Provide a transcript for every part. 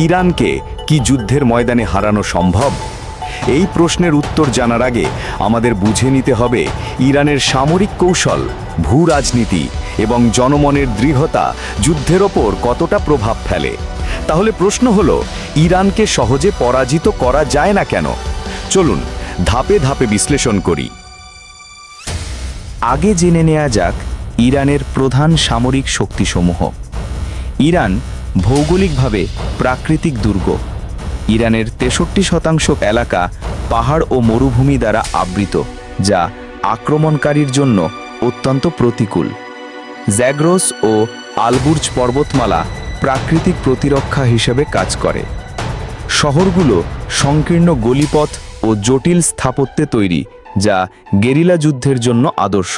ইরানকে কি যুদ্ধের ময়দানে হারানো সম্ভব? এই প্রশ্নের উত্তর জানার আগে আমাদের বুঝে নিতে হবে ইরানের সামরিক কৌশল, ভূ রাজনীতি এবং জনমনের দৃঢ়তা যুদ্ধের ওপর কতটা প্রভাব ফেলে। তাহলে প্রশ্ন হলো, ইরানকে সহজে পরাজিত করা যায় না কেন? চলুন ধাপে ধাপে বিশ্লেষণ করি। আগে জেনে নেওয়া যাক ইরানের প্রধান সামরিক শক্তিসমূহ। ইরান ভৌগোলিকভাবে প্রাকৃতিক দুর্গ। ইরানের তেষট্টি শতাংশ এলাকা পাহাড় ও মরুভূমি দ্বারা আবৃত, যা আক্রমণকারীর জন্য অত্যন্ত প্রতিকূল। জ্যাগ্রোস ও আলবুর্জ পর্বতমালা প্রাকৃতিক প্রতিরক্ষা হিসেবে কাজ করে। শহরগুলো সংকীর্ণ গলিপথ ও জটিল স্থাপত্যে তৈরি, যা গেরিলা যুদ্ধের জন্য আদর্শ।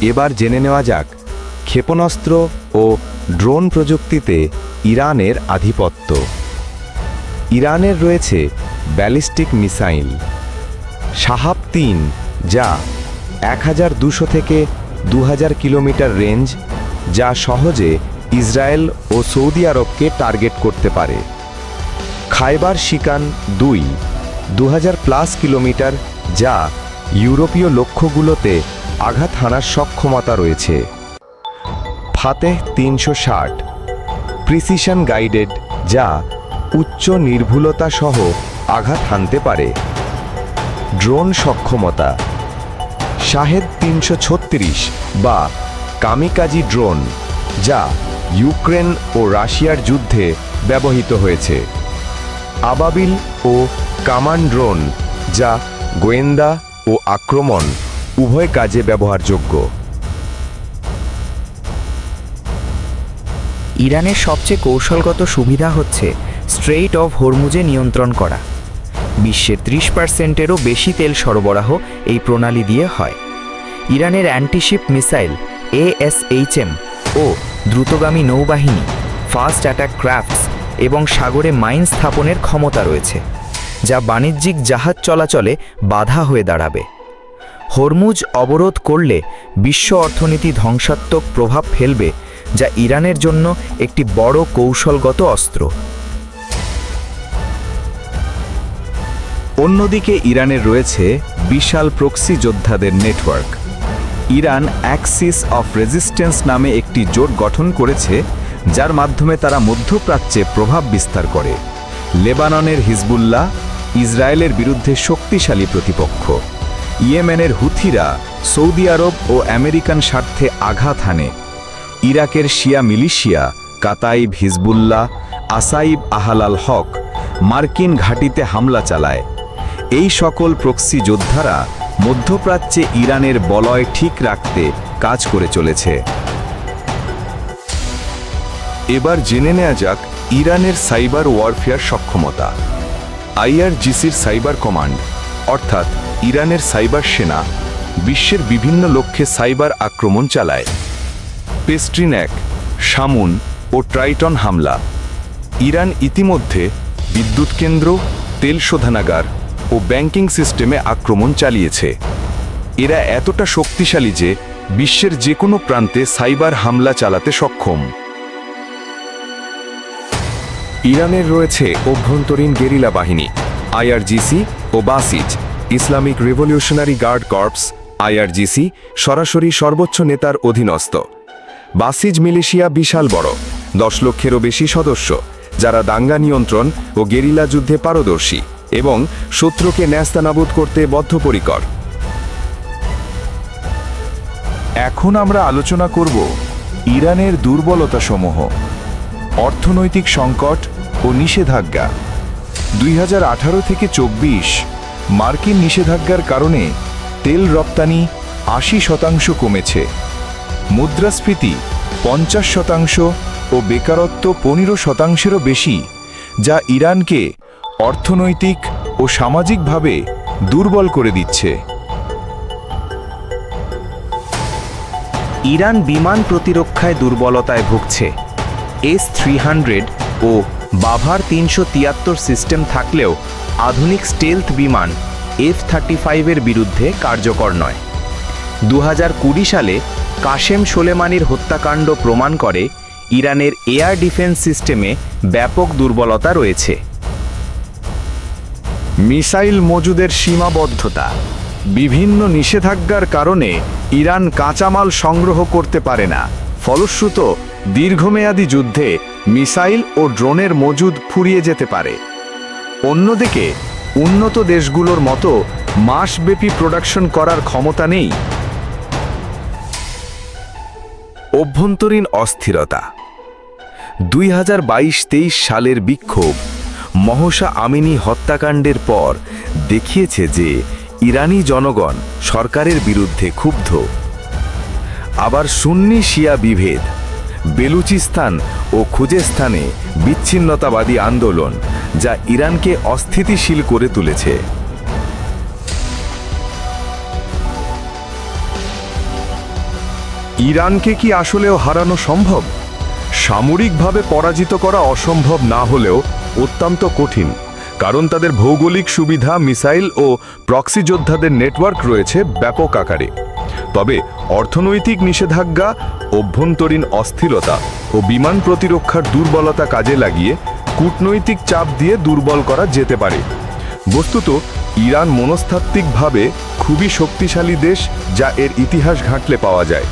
এবার জেনে নেওয়া যাক ক্ষেপণাস্ত্র ও ড্রোন প্রযুক্তিতে ইরানের আধিপত্য। ইরানের রয়েছে ব্যালিস্টিক মিসাইল। সাহাব তিন, যা এক হাজার দুশো থেকে দু হাজার কিলোমিটার রেঞ্জ, যা সহজে ইসরায়েল ও সৌদি আরবকে টার্গেট করতে পারে। খাইবার শিকান দুই দু প্লাস কিলোমিটার, যা ইউরোপীয় লক্ষ্যগুলোতে আঘাত হানার সক্ষমতা রয়েছে। ফাতেহ তিনশো ষাট। প্রিসিশন গাইডেড, যা উচ্চ নির্ভুলতা সহ আঘাত হানতে পারে। ড্রোন সক্ষমতা, শাহেদ তিনশো ছত্রিশ বা কামিকাজি ড্রোন, যা ইউক্রেন ও রাশিয়ার যুদ্ধে ব্যবহৃত হয়েছে। আবাবিল ও কামান ড্রোন, যা গোয়েন্দা ও আক্রমণ উভয় কাজে ব্যবহারযোগ্য। ইরানের সবচেয়ে কৌশলগত সুবিধা হচ্ছে স্ট্রেইট অফ হরমুজে নিয়ন্ত্রণ করা। বিশ্বের ত্রিশ পার্সেন্টেরও বেশি তেল সরবরাহ এই প্রণালী দিয়ে হয়। ইরানের অ্যান্টিশিপ মিসাইল এএসএইচএম ও দ্রুতগামী নৌবাহিনী, ফাস্ট অ্যাটাক ক্রাফটস এবং সাগরে মাইন স্থাপনের ক্ষমতা রয়েছে, যা বাণিজ্যিক জাহাজ চলাচলে বাধা হয়ে দাঁড়াবে। হরমুজ অবরোধ করলে বিশ্ব অর্থনীতি ধ্বংসাত্মক প্রভাব ফেলবে যা ইরানের জন্য একটি বড় কৌশলগত অস্ত্র। অন্যদিকে ইরানের রয়েছে বিশাল প্রক্সি যোদ্ধাদের network. Iran axis of resistance নামে একটি জোট গঠন করেছে, যার মাধ্যমে তারা মধ্যপ্রাচ্যে প্রভাব বিস্তার করে। লেবাননের হিজবুল্লাহ ইসরায়েলের বিরুদ্ধে শক্তিশালী প্রতিপক্ষ। ইয়েমেনের হুথিরা সৌদি আরব ও আমেরিকান স্বার্থে আঘাত হানে। ইরাকের শিয়া মিলিশিয়া, কাতাইব হিজবুল্লাহ, আসাইব আহালাল হক মার্কিন ঘাঁটিতে হামলা চালায়। এই সকল প্রক্সি যোদ্ধারা মধ্যপ্রাচ্যে ইরানের বলয় ঠিক রাখতে কাজ করে চলেছে। এবার জেনে নেওয়া যাক ইরানের সাইবার ওয়ারফেয়ার সক্ষমতা। আইআরজিসির সাইবার কমান্ড, অর্থাৎ ইরানের সাইবার সেনা, বিশ্বের বিভিন্ন লক্ষ্যে সাইবার আক্রমণ চালায়। পেস্ট্রিন্যাক সামুন ও ট্রাইটন হামলা। ইরান ইতিমধ্যে বিদ্যুৎ কেন্দ্র, তেল শোধনাগার ও ব্যাংকিং সিস্টেমে আক্রমণ চালিয়েছে। এরা এতটা শক্তিশালী যে বিশ্বের যে কোনো প্রান্তে সাইবার হামলা চালাতে সক্ষম। ইরানের রয়েছে অভ্যন্তরীণ গেরিলা বাহিনী, আইআরজিসি ও Basij, Islamic revolutionary guard corps, IRGC সরাসরি সর্বোচ্চ নেতার অধীনস্থ। বাসিজ মিলিশিয়া বিশাল বড়, দশ লক্ষেরও বেশি সদস্য, যারা দাঙ্গা নিয়ন্ত্রণ ও গেরিলা যুদ্ধে পারদর্শী এবং শত্রুকে ন্যস্তানাবুদ করতে বদ্ধপরিকর। এখন আমরা আলোচনা করব ইরানের দুর্বলতাসমূহ, অর্থনৈতিক সংকট ও নিষেধাজ্ঞা। দুই হাজার আঠারো থেকে চব্বিশ মার্কিন নিষেধাজ্ঞার কারণে তেল রপ্তানি আশি শতাংশ কমেছে। মুদ্রাস্ফীতি পঞ্চাশ শতাংশ ও বেকারত্ব পনেরো শতাংশেরও বেশি, যা ইরানকে অর্থনৈতিক ও সামাজিকভাবে দুর্বল করে দিচ্ছে। ইরান বিমান প্রতিরক্ষায় দুর্বলতায় ভুগছে। এস থ্রি হান্ড্রেড ও বাভার তিনশো তিয়াত্তর সিস্টেম থাকলেও আধুনিক স্টেলথ বিমান এফ থার্টি ফাইভের বিরুদ্ধে কার্যকর নয়। দু সালে কাশেম সোলেমানির হত্যাকাণ্ড প্রমাণ করে ইরানের এয়ার ডিফেন্স সিস্টেমে ব্যাপক দুর্বলতা রয়েছে। মিসাইল মজুদের সীমাবদ্ধতা, বিভিন্ন নিষেধাজ্ঞার কারণে ইরান কাঁচামাল সংগ্রহ করতে পারে না। ফলশ্রুত, দীর্ঘমেয়াদী যুদ্ধে মিসাইল ও ড্রোনের মজুদ ফুরিয়ে যেতে পারে। অন্যদিকে, উন্নত দেশগুলোর মতো মাসব্যাপী প্রোডাকশন করার ক্ষমতা নেই। অভ্যন্তরীণ অস্থিরতা। দুই হাজার বাইশ তেইশ সালের বিক্ষোভ মহসা আমিনী হত্যাকাণ্ডের পর দেখিয়েছে যে ইরানি জনগণ সরকারের বিরুদ্ধে ক্ষুব্ধ। আবার সুন্নি শিয়া বিভেদ, বেলুচিস্তান ও খুজেস্তানে বিচ্ছিন্নতাবাদী আন্দোলন যা ইরানকে অস্থিতিশীল করে তুলেছে। ইরানকে কি আসলেও হারানো সম্ভব? সামরিকভাবে পরাজিত করা অসম্ভব না হলেও অত্যন্ত কঠিন, কারণ তাদের ভৌগোলিক সুবিধা, মিসাইল ও প্রক্সি যোদ্ধাদের নেটওয়ার্ক রয়েছে ব্যাপক আকারে। তবে অর্থনৈতিক নিষেধাজ্ঞা, অভ্যন্তরীণ অস্থিরতা ও বিমান প্রতিরক্ষার দুর্বলতা কাজে লাগিয়ে কূটনৈতিক চাপ দিয়ে দুর্বল করা যেতে পারে। বস্তুত, ইরান মনস্তাত্ত্বিকভাবে খুবই শক্তিশালী দেশ যা এর ইতিহাস ঘাঁটলে পাওয়া যায়।